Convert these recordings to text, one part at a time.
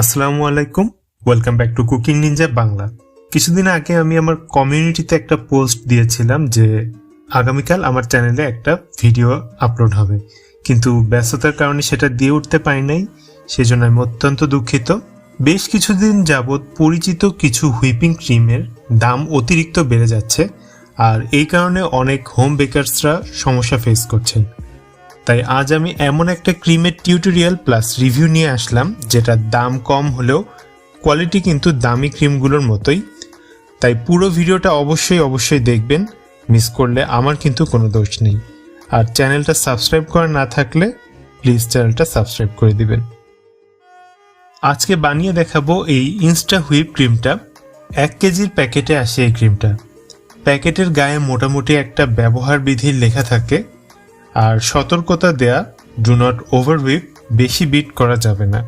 আসসালামু আলাইকুম welcome back to cooking ninja Bangla কিছুদিন আগে আমি আমার কমিউনিটিতে একটা পোস্ট দিয়েছিলাম যে আগামীকাল আমার চ্যানেলে একটা ভিডিও আপলোড হবে। কিন্তু ব্যস্ততার কারণে সেটা দিয়ে উঠতে পারি নাই, সেজন্য আমি অত্যন্ত দুঃখিত। বেশ কিছুদিন যাবৎ পরিচিত কিছু হুইপিং ক্রিমের দাম অতিরিক্ত বেড়ে যাচ্ছে, আর এই কারণে অনেক হোম বেকারসরা সমস্যা ফেস করছেন। তাই আজ আমি এমন একটা ক্রিমের টিউটোরিয়াল প্লাস রিভিউ নিয়ে আসলাম যেটার দাম কম হলেও কোয়ালিটি কিন্তু দামি ক্রিমগুলোর মতোই। তাই পুরো ভিডিওটা অবশ্যই অবশ্যই দেখবেন মিস করলে আমার কিন্তু কোনো দোষ নেই। আর চ্যানেলটা সাবস্ক্রাইব করা না থাকলে প্লিজ চ্যানেলটা সাবস্ক্রাইব করে দিবেন। আজকে বানিয়ে দেখাবো এই ইনস্টা হুইপ ক্রিমটা। এক কেজির প্যাকেটে আসে এই ক্রিমটা। প্যাকেটের গায়ে মোটামুটি একটা ব্যবহার বিধির লেখা থাকে। আর সতর্কতা দেয়া ডু নট ওভারহুইপ বেশি বিট করা যাবে না।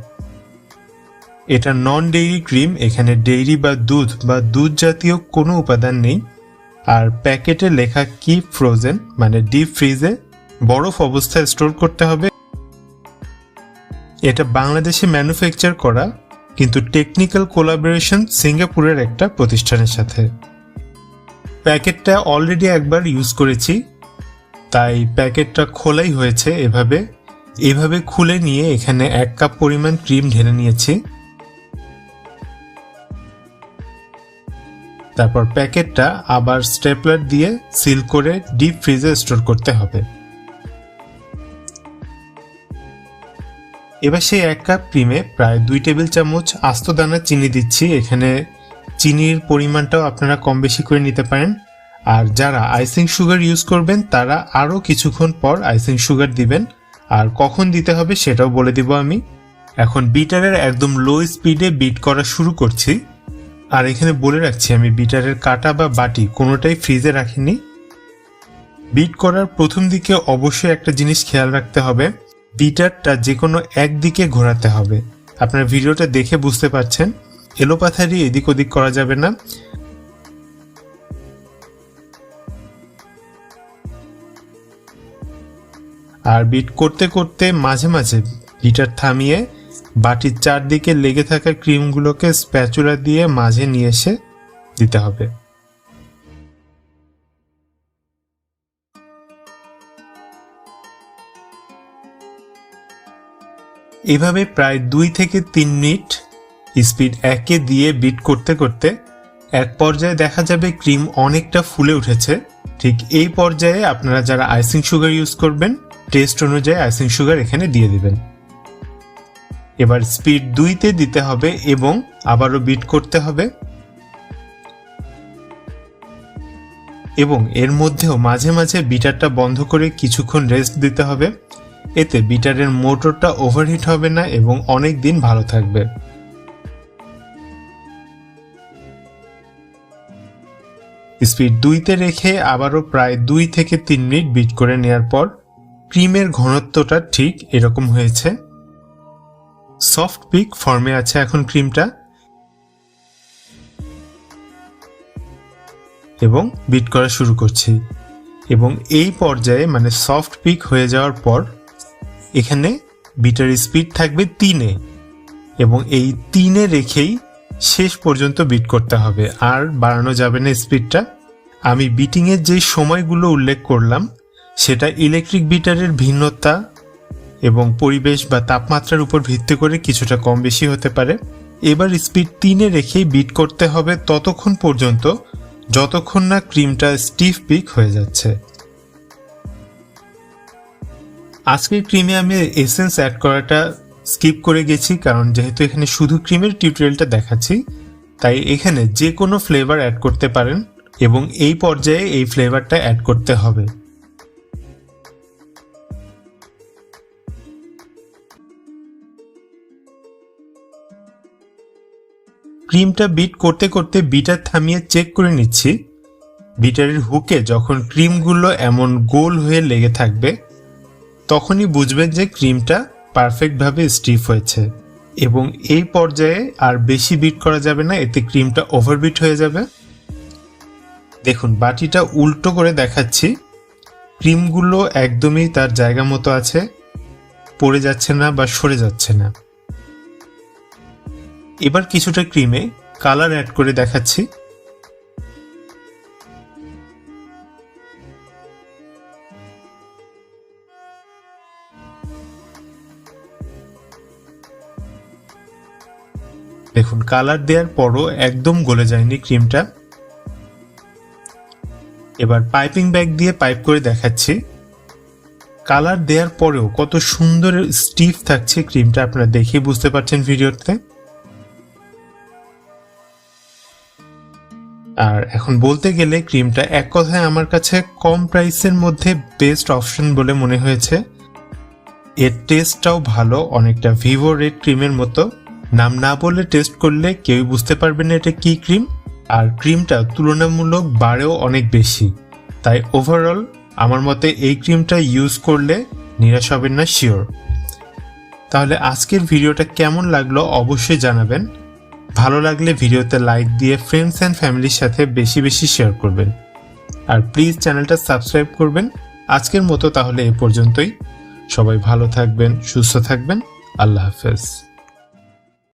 এটা নন ডেইরি ক্রিম এখানে ডেইরি বা দুধ বা দুধ জাতীয় কোনো উপাদান নেই। আর প্যাকেটে লেখা কি ফ্রোজেন মানে ডিপ ফ্রিজে বরফ অবস্থায় স্টোর করতে হবে। এটা বাংলাদেশে ম্যানুফ্যাকচার করা, কিন্তু টেকনিক্যাল কোলাবোরেশন সিঙ্গাপুরের একটা প্রতিষ্ঠানের সাথে। প্যাকেটটা অলরেডি একবার ইউজ করেছি তাই প্যাকেটটা খোলাই হয়েছে এভাবে। এভাবে খুলে নিয়ে এখানে এক কাপ পরিমাণ ক্রিম ঢেলে নিয়েছি। তারপর প্যাকেটটা আবার স্টেপলার দিয়ে সিল করে ডিপ ফ্রিজে স্টোর করতে হবে। এবার সেই এক কাপ ক্রিমে প্রায় দুই টেবিল চামচ আস্ত দানা চিনি দিচ্ছি। এখানে চিনির পরিমাণটাও আপনারা কম বেশি করে নিতে পারেন। আর যারা আইসিং সুগার ইউজ করবেন, তারা আরও কিছুক্ষণ পর আইসিং সুগার দিবেন। আর কখন দিতে হবে সেটাও বলে দিব আমি। এখন বিটারের একদম লো স্পিডে বিট করা শুরু করছি। আর এখানে বলে রাখছি, আমি বিটারের কাটা বা বাটি কোনোটাই ফ্রিজে রাখিনি। বিট করার প্রথম দিকে অবশ্যই একটা জিনিস খেয়াল রাখতে হবে বিটারটা যে কোনো একদিকে ঘোরাতে হবে। আপনার ভিডিওটা দেখে বুঝতে পারছেন। এলোপাথারি এদিক ওদিক করা যাবে না। আর বিট করতে করতে মাঝে মাঝে বিটার থামিয়ে বাটির চারদিকে লেগে থাকা ক্রিমগুলোকে স্প্যাচুলা দিয়ে মাঝে নিয়ে এসে দিতে হবে। এভাবে প্রায় দুই থেকে তিন মিনিট স্পিড একে দিয়ে বিট করতে করতে এক পর্যায়ে দেখা যাবে ক্রিম অনেকটা ফুলে উঠেছে। ঠিক এই পর্যায়ে আপনারা যারা আইসিং সুগার ইউজ করবেন টেস্ট অনুযায়ী আইসিং সুগার এখানে দিয়ে দিবেন। এবার স্পিড দুইতে দিতে হবে এবং আবারও বিট করতে হবে। এবং এর মধ্যেও মাঝে মাঝে বিটারটা বন্ধ করে কিছুক্ষণ রেস্ট দিতে হবে। এতে বিটারের মোটরটা ওভারহিট হবে না এবং অনেক দিন ভালো থাকবে। স্পিড দুইতে রেখে আবারও প্রায় দুই থেকে তিন মিনিট বিট করে নেওয়ার পর ক্রিমের ঘনত্বটা ঠিক এরকম হয়েছে। সফট পিক ফর্মে আছে এখন ক্রিমটা। এবং বিট করা শুরু করছি। এবং এই পর্যায়ে মানে সফট পিক হয়ে যাওয়ার পর এখানে বিটার স্পিড থাকবে তিনে। এবং এই তিনে রেখেই শেষ পর্যন্ত বিট করতে হবে। আর বাড়ানো যাবে না স্পিডটা আমি বিটিংয়ের যে সময়গুলো উল্লেখ করলাম সেটা ইলেকট্রিক বিটারের ভিন্নতা এবং পরিবেশ বা তাপমাত্রার উপর ভিত্তি করে কিছুটা কম বেশি হতে পারে। এবার স্পিড তিনে রেখেই বিট করতে হবে ততক্ষণ পর্যন্ত, যতক্ষণ না ক্রিমটা স্টিফ পিক হয়ে যাচ্ছে। আজকের ক্রিমে আমি এসেন্স অ্যাড করাটা স্কিপ করে গেছি, কারণ যেহেতু এখানে শুধু ক্রিমের টিউটোরিয়ালটা দেখাচ্ছি, তাই এখানে যে কোনো ফ্লেভার অ্যাড করতে পারেন এবং এই পর্যায়ে এই ফ্লেভারটা অ্যাড করতে হবে। ক্রিমটা বিট করতে করতে বিটার থামিয়ে চেক করে নিচ্ছি। বিটারের হুকে যখন ক্রিমগুলো এমন গোল হয়ে লেগে থাকবে, তখনই বুঝবেন যে ক্রিমটা পারফেক্টভাবে স্টিফ হয়েছে এবং এই পর্যায়ে আর বেশি বিট করা যাবে না, এতে ক্রিমটা ওভারবিট হয়ে যাবে। দেখুন, বাটিটা উল্টো করে দেখাচ্ছি। ক্রিমগুলো একদমই তার জায়গা মতো আছে, পড়ে যাচ্ছে না বা সরে যাচ্ছে না। এবার কিছুটা ক্রিমে কালার অ্যাড করে দেখাচ্ছি। দেখুন কালার দেওয়ার পরও একদম গলে যায়নি ক্রিমটা এবার পাইপিং ব্যাগ দিয়ে পাইপ করে দেখাচ্ছি। কালার দেওয়ার পরেও কত সুন্দর স্টিফ থাকছে ক্রিমটা আপনারা দেখে বুঝতে পারছেন ভিডিওতে। আর এখন বলতে গেলে ক্রিমটা এক কথায় আমার কাছে কম প্রাইসের মধ্যে বেস্ট অপশন বলে মনে হয়েছে। এর টেস্টটাও ভালো, অনেকটা ভিভো রেড ক্রিমের মতো। নাম না বলে টেস্ট করলে কেউই বুঝতে পারবে না এটা কি ক্রিম। আর ক্রিমটা তুলনামূলক বাড়েও অনেক বেশি। তাই ওভারঅল আমার মতে এই ক্রিমটা ইউজ করলে নিরাশ হবেন না শিওর তাহলে আজকের ভিডিওটা কেমন লাগল অবশ্যই জানাবেন। ভালো লাগলে ভিডিওতে লাইক দিয়ে ফ্রেন্ডস অ্যান্ড ফ্যামিলির সাথে বেশি বেশি শেয়ার করবেন। আর প্লিজ চ্যানেলটা সাবস্ক্রাইব করবেন। আজকের মতো তাহলে এ পর্যন্তই। সবাই ভালো থাকবেন, সুস্থ থাকবেন। আল্লাহ হাফেজ।